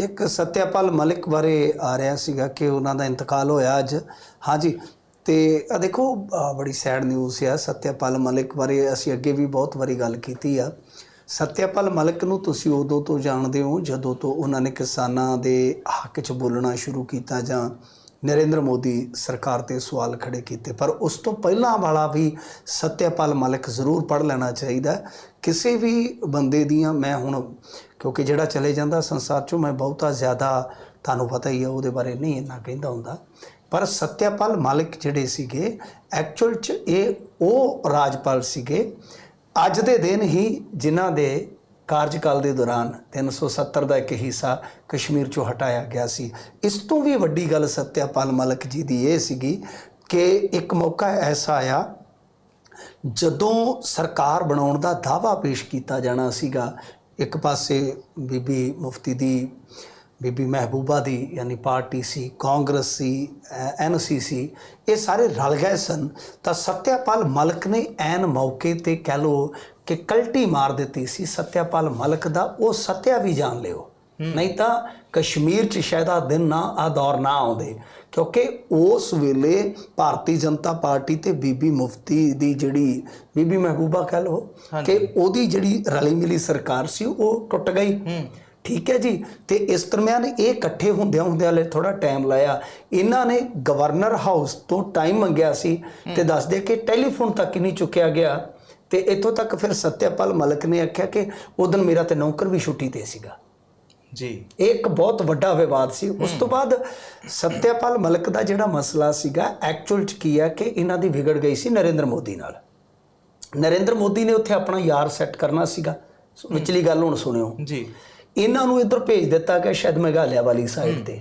ਇੱਕ ਸਤਿਆਪਾਲ ਮਲਿਕ ਬਾਰੇ ਆ ਰਿਹਾ ਸੀਗਾ ਕਿ ਉਹਨਾਂ ਦਾ ਇੰਤਕਾਲ ਹੋਇਆ ਅੱਜ। ਹਾਂਜੀ, ਤੇ ਆ ਦੇਖੋ ਬੜੀ ਸੈਡ ਨਿਊਜ਼ ਆ। ਸਤਿਆਪਾਲ ਮਲਿਕ ਬਾਰੇ ਅਸੀਂ ਅੱਗੇ ਵੀ ਬਹੁਤ ਵਾਰੀ ਗੱਲ ਕੀਤੀ ਆ। ਸਤਿਆਪਾਲ ਮਲਿਕ ਨੂੰ ਤੁਸੀਂ ਉਦੋਂ ਤੋਂ ਜਾਣਦੇ ਹੋ ਜਦੋਂ ਤੋਂ ਉਹਨਾਂ ਨੇ ਕਿਸਾਨਾਂ ਦੇ ਹੱਕ 'ਚ ਬੋਲਣਾ ਸ਼ੁਰੂ ਕੀਤਾ ਜਾਂ ਨਰਿੰਦਰ ਮੋਦੀ ਸਰਕਾਰ ਤੇ ਸਵਾਲ ਖੜੇ ਕੀਤੇ। ਪਰ ਉਸ ਤੋਂ ਪਹਿਲਾਂ ਵਾਲਾ ਵੀ ਸਤਿਆਪਾਲ ਮਲਿਕ ਜ਼ਰੂਰ ਪੜ੍ਹ ਲੈਣਾ ਚਾਹੀਦਾ ਕਿਸੇ ਵੀ ਬੰਦੇ ਦੀਆਂ ਮੈਂ ਹੁਣ, ਕਿਉਂਕਿ ਜਿਹੜਾ ਚਲੇ ਜਾਂਦਾ ਸੰਸਾਰ ਚੋਂ, ਮੈਂ ਬਹੁਤਾ ਜ਼ਿਆਦਾ ਤੁਹਾਨੂੰ ਪਤਾ ਹੀ ਹੈ ਉਹਦੇ ਬਾਰੇ ਨਹੀਂ ਇੰਨਾ ਕਹਿੰਦਾ ਹੁੰਦਾ। ਪਰ ਸਤਿਆਪਾਲ ਮਲਿਕ ਜਿਹੜੇ ਸੀਗੇ ਐਕਚੁਅਲ ਚ ਇਹ ਉਹ ਰਾਜਪਾਲ ਸੀਗੇ। ਅੱਜ ਦੇ ਦਿਨ ਹੀ ਜਿਨ੍ਹਾਂ ਦੇ ਕਾਰਜਕਾਲ ਦੇ ਦੌਰਾਨ 370 ਦਾ ਇੱਕ ਹਿੱਸਾ ਕਸ਼ਮੀਰ ਚੋਂ ਹਟਾਇਆ ਗਿਆ ਸੀ। ਇਸ ਤੋਂ ਵੀ ਵੱਡੀ ਗੱਲ ਸਤਿਆਪਾਲ ਮਲਿਕ ਜੀ ਦੀ ਇਹ ਸੀਗੀ ਕਿ ਇੱਕ ਮੌਕਾ ਐਸਾ ਆਇਆ, ਜਦੋਂ ਸਰਕਾਰ ਬਣਾਉਣ ਦਾ ਦਾਅਵਾ ਪੇਸ਼ ਕੀਤਾ ਜਾਣਾ ਸੀਗਾ, ਇੱਕ ਪਾਸੇ ਬੀਬੀ ਮੁਫਤੀ ਦੀ ਬੀਬੀ ਮਹਿਬੂਬਾ ਦੀ ਯਾਨੀ ਪਾਰਟੀ ਸੀ ਕਾਂਗਰਸ ਸੀ ਐਨਸੀਸੀ ਇਹ ਸਾਰੇ ਰਲ ਗਏ ਸਨ। ਤਾਂ ਸਤਿਆਪਾਲ ਮਲਕ ਨੇ ਐਨ ਮੌਕੇ ਤੇ ਕਹਿ ਲੋ ਕਿ ਕਲਟੀ ਮਾਰ ਦਿੱਤੀ ਸੀ ਸਤਿਆਪਾਲ ਮਲਕ ਦਾ ਉਹ ਸਤਿਆ ਵੀ ਜਾਣ ਲਿਓ। ਨਹੀਂ ਤਾਂ ਕਸ਼ਮੀਰ 'ਚ ਸ਼ਾਇਦ ਆ ਦਿਨ ਨਾ ਆ ਦੌਰ ਨਾ ਆਉਂਦੇ। ਕਿਉਂਕਿ ਉਸ ਵੇਲੇ ਭਾਰਤੀ ਜਨਤਾ ਪਾਰਟੀ ਤੇ ਬੀਬੀ ਮੁਫਤੀ ਦੀ ਜਿਹੜੀ ਬੀਬੀ ਮਹਿਬੂਬਾ ਕਹਿ ਲੋ ਕਿ ਉਹਦੀ ਜਿਹੜੀ ਰਲੀ ਮਿਲੀ ਸਰਕਾਰ ਸੀ ਉਹ ਟੁੱਟ ਗਈ। ਠੀਕ ਹੈ ਜੀ? ਤੇ ਇਸ ਦਰਮਿਆਨ ਇਹ ਇਕੱਠੇ ਹੁੰਦਿਆਂ ਹੁੰਦਿਆਂ ਲੈ ਥੋੜਾ ਟਾਈਮ ਲਾਇਆ। ਇਹਨਾਂ ਨੇ ਗਵਰਨਰ ਹਾਊਸ ਤੋਂ ਟਾਈਮ ਮੰਗਿਆ ਸੀ ਤੇ ਦੱਸਦੇ ਕਿ ਟੈਲੀਫੋਨ ਤੱਕ ਹੀ ਨਹੀਂ ਚੁੱਕਿਆ ਗਿਆ। ਤੇ ਇੱਥੋਂ ਤੱਕ ਫਿਰ ਸਤਿਆਪਾਲ ਮਲਕ ਨੇ ਆਖਿਆ ਕਿ ਉਦੋਂ ਮੇਰਾ ਤੇ ਨੌਕਰ ਵੀ ਛੁੱਟੀ ਤੇ ਸੀਗਾ। ਜੀ। ਇਹ ਇੱਕ ਬਹੁਤ ਵੱਡਾ ਵਿਵਾਦ ਸੀ। ਉਸ ਤੋਂ ਬਾਅਦ ਸਤਿਆਪਾਲ ਮਲਕ ਦਾ ਜਿਹੜਾ ਮਸਲਾ ਸੀਗਾ ਐਕਚੁਅਲ ਚ ਕੀ ਹੈ ਕਿ ਇਹਨਾਂ ਦੀ ਵਿਗੜ ਗਈ ਸੀ ਨਰਿੰਦਰ ਮੋਦੀ ਨਾਲ। ਨਰਿੰਦਰ ਮੋਦੀ ਨੇ ਉੱਥੇ ਆਪਣਾ ਯਾਰ ਸੈੱਟ ਕਰਨਾ ਸੀਗਾ। ਵਿਚਲੀ ਗੱਲ ਹੁਣ ਸੁਣਿਓ। ਜੀ। ਇਹਨਾਂ ਨੂੰ ਇੱਧਰ ਭੇਜ ਦਿੱਤਾ ਗਿਆ ਸ਼ਾਇਦ ਮੇਘਾਲਿਆ ਵਾਲੀ ਸਾਈਡ ਤੇ।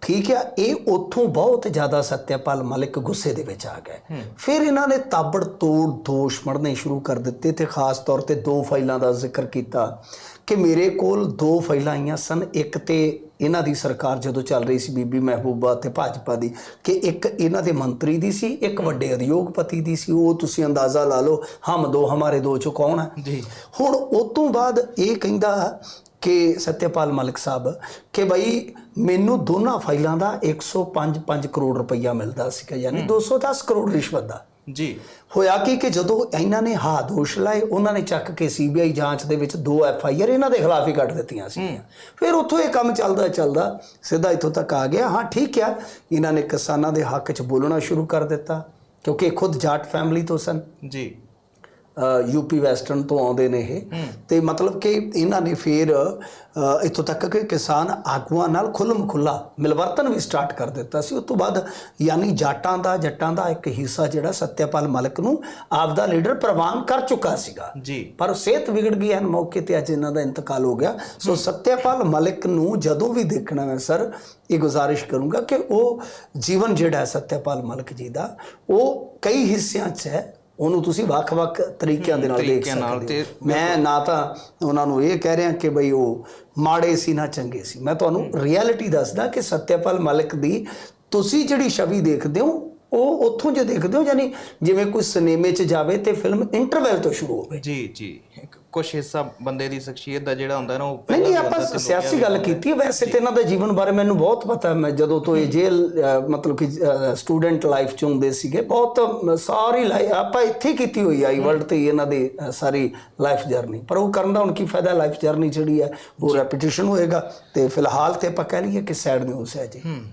ਠੀਕ ਆ ਇਹ ਉੱਥੋਂ ਬਹੁਤ ਜ਼ਿਆਦਾ ਸਤਿਆਪਾਲ ਮਲਿਕ ਗੁੱਸੇ ਦੇ ਵਿੱਚ ਆ ਗਏ। ਫਿਰ ਇਹਨਾਂ ਨੇ ਤਾਬੜ ਤੋੜ ਦੋਸ਼ ਮੜਨੇ ਸ਼ੁਰੂ ਕਰ ਦਿੱਤੇ ਤੇ ਖਾਸ ਤੌਰ ਤੇ ਦੋ ਫਾਈਲਾਂ ਦਾ ਜ਼ਿਕਰ ਕੀਤਾ ਕਿ ਮੇਰੇ ਕੋਲ ਦੋ ਫਾਈਲਾਂ ਆਈਆਂ ਸਨ ਇੱਕ ਤੇ ਇਹਨਾਂ ਦੀ ਸਰਕਾਰ ਜਦੋਂ ਚੱਲ ਰਹੀ ਸੀ ਬੀਬੀ ਮਹਿਬੂਬਾ ਤੇ ਭਾਜਪਾ ਦੀ ਕਿ ਇੱਕ ਇਹਨਾਂ ਦੇ ਮੰਤਰੀ ਦੀ ਸੀ ਇੱਕ ਵੱਡੇ ਉਦਯੋਗਪਤੀ ਦੀ ਸੀ ਉਹ ਤੁਸੀਂ ਅੰਦਾਜ਼ਾ ਲਾ ਲਓ ਹਮ ਦੋ ਹਮਾਰੇ ਦੋ ਚੋਂ ਕੌਣ ਹੈ ਜੀ। ਹੁਣ ਉਸ ਤੋਂ ਬਾਅਦ ਇਹ ਕਹਿੰਦਾ ਕਿ ਸਤਿਆਪਾਲ ਮਲਿਕ ਸਾਹਿਬ ਕਿ ਭਾਈ ਮੈਨੂੰ ਦੋਨਾਂ ਫਾਈਲਾਂ ਦਾ 105 ਕਰੋੜ ਰੁਪਈਆ ਮਿਲਦਾ ਸੀਗਾ ਯਾਨੀ 210 ਕਰੋੜ ਰਿਸ਼ਵਤ ਦਾ। ਜੀ। ਹੋਇਆ ਕੀ ਕਿ ਜਦੋਂ ਇਹਨਾਂ ਨੇ ਹਾ ਦੋਸ਼ ਲਾਏ ਉਹਨਾਂ ਨੇ ਚੱਕ ਕੇ ਸੀਬੀਆਈ ਜਾਂਚ ਦੇ ਵਿੱਚ ਦੋ ਐਫ ਆਈ ਆਰ ਇਹਨਾਂ ਦੇ ਖਿਲਾਫ ਹੀ ਕੱਢ ਦਿੱਤੀਆਂ ਸੀ ਫਿਰ ਉੱਥੋਂ ਇਹ ਕੰਮ ਚੱਲਦਾ ਚੱਲਦਾ ਸਿੱਧਾ ਇੱਥੋਂ ਤੱਕ ਆ ਗਿਆ ਹਾਂ ਠੀਕ ਆ ਇਹਨਾਂ ਨੇ ਕਿਸਾਨਾਂ ਦੇ ਹੱਕ 'ਚ ਬੋਲਣਾ ਸ਼ੁਰੂ ਕਰ ਦਿੱਤਾ ਕਿਉਂਕਿ ਖੁਦ ਜਾਟ ਫੈਮਿਲੀ ਤੋਂ ਸਨ। ਜੀ। ਯੂਪੀ ਵੈਸਟਰਨ ਤੋਂ ਆਉਂਦੇ ਨੇ ਇਹ। ਤੇ ਮਤਲਬ ਕਿ ਇਹਨਾਂ ਨੇ ਫਿਰ ਇੱਥੋਂ ਤੱਕ ਕਿ ਕਿਸਾਨ ਆਗੂਆਂ ਨਾਲ ਖੁੱਲਮ ਖੁੱਲਾ ਮਿਲਵਰਤਨ ਵੀ ਸਟਾਰਟ ਕਰ ਦਿੱਤਾ ਸੀ। ਉਸ ਤੋਂ ਬਾਅਦ ਯਾਨੀ ਜਾਟਾਂ ਦਾ ਜੱਟਾਂ ਦਾ ਇੱਕ ਹਿੱਸਾ ਜਿਹੜਾ ਸਤਿਆਪਾਲ ਮਲਕ ਨੂੰ ਆਪਦਾ ਲੀਡਰ ਪ੍ਰਵਾਨ ਕਰ ਚੁੱਕਾ ਸੀਗਾ। ਜੀ। ਪਰ ਸਿਹਤ ਵਿਗੜ ਗਈ ਐਨ ਮੌਕੇ ਤੇ ਅੱਜ ਇਹਨਾਂ ਦਾ ਇੰਤਕਾਲ ਹੋ ਗਿਆ। ਸੋ ਸਤਿਆਪਾਲ ਮਲਿਕ ਨੂੰ ਜਦੋਂ ਵੀ ਦੇਖਣਾ ਮੈਂ ਸਰ ਇਹ ਗੁਜ਼ਾਰਿਸ਼ ਕਰੂੰਗਾ ਕਿ ਉਹ ਜੀਵਨ ਜਿਹੜਾ ਹੈ ਸਤਿਆਪਾਲ ਮਲਿਕ ਜੀ ਦਾ ਉਹ ਕਈ ਹਿੱਸਿਆਂ 'ਚ ਹੈ ਉਹਨੂੰ ਤੁਸੀਂ ਵੱਖ-ਵੱਖ ਤਰੀਕਿਆਂ ਦੇ ਨਾਲ ਦੇਖ ਸਕਦੇ ਹੋ। ਮੈਂ ਨਾ ਤਾਂ ਉਹਨਾਂ ਨੂੰ ਇਹ ਕਹਿ ਰਿਹਾ ਕਿ ਬਈ ਉਹ ਮਾੜੇ ਸੀ ਨਾ ਚੰਗੇ ਸੀ। ਮੈਂ ਤੁਹਾਨੂੰ ਰਿਐਲਿਟੀ ਦੱਸਦਾ ਕਿ ਸਤਿਆਪਾਲ ਮਲਿਕ ਦੀ ਤੁਸੀਂ ਜਿਹੜੀ ਛਵੀ ਦੇਖਦੇ ਹੋ ਉਹ ਉੱਥੋਂ ਜੇ ਦੇਖਦੇ ਹੋ ਯਾਨੀ ਜਿਵੇਂ ਕੋਈ ਸਿਨੇਮੇ 'ਚ ਜਾਵੇ ਤੇ ਫਿਲਮ ਇੰਟਰਵੈਲ ਤੋਂ ਸ਼ੁਰੂ ਹੋਵੇ। ਜੀ ਜੀ। ਕੁਝ ਹਿੱਸਾ ਬੰਦੇ ਦੀ ਸ਼ਖਸੀਅਤ ਦਾ ਜਿਹੜਾ ਹੁੰਦਾ ਨਾ ਉਹ ਨਹੀਂ ਨਹੀਂ ਆਪਾਂ ਸਿਆਸੀ ਗੱਲ ਕੀਤੀ। ਵੈਸੇ ਤੇ ਇਹਨਾਂ ਦੇ ਜੀਵਨ ਬਾਰੇ ਮੈਨੂੰ ਬਹੁਤ ਪਤਾ ਹੈ। ਮੈਂ ਜਦੋਂ ਤੋਂ ਇਹ ਅਹ, ਮਤਲਬ ਕਿ ਸਟੂਡੈਂਟ ਲਾਈਫ ਚ ਹੁੰਦੇ ਸੀਗੇ ਬਹੁਤ ਸਾਰੀ ਲਾਈਫ ਆਪਾਂ ਇੱਥੇ ਕੀਤੀ ਹੋਈ ਆਈ ਵਰਲਡ ਤੇ ਇਹਨਾਂ ਦੀ ਸਾਰੀ ਲਾਈਫ ਜਰਨੀ ਪਰ ਉਹ ਕਰਨ ਦਾ ਹੁਣ ਕੀ ਫਾਇਦਾ? ਲਾਈਫ ਜਰਨੀ ਜਿਹੜੀ ਹੈ ਉਹ ਰੈਪੀਟੀਸ਼ਨ ਹੋਏਗਾ ਤੇ ਫਿਲਹਾਲ ਤੇ ਆਪਾਂ ਕਹਿ ਲਈਏ ਕਿ ਸੈਡ ਨਿਊਜ਼ ਹੈ ਜੀ।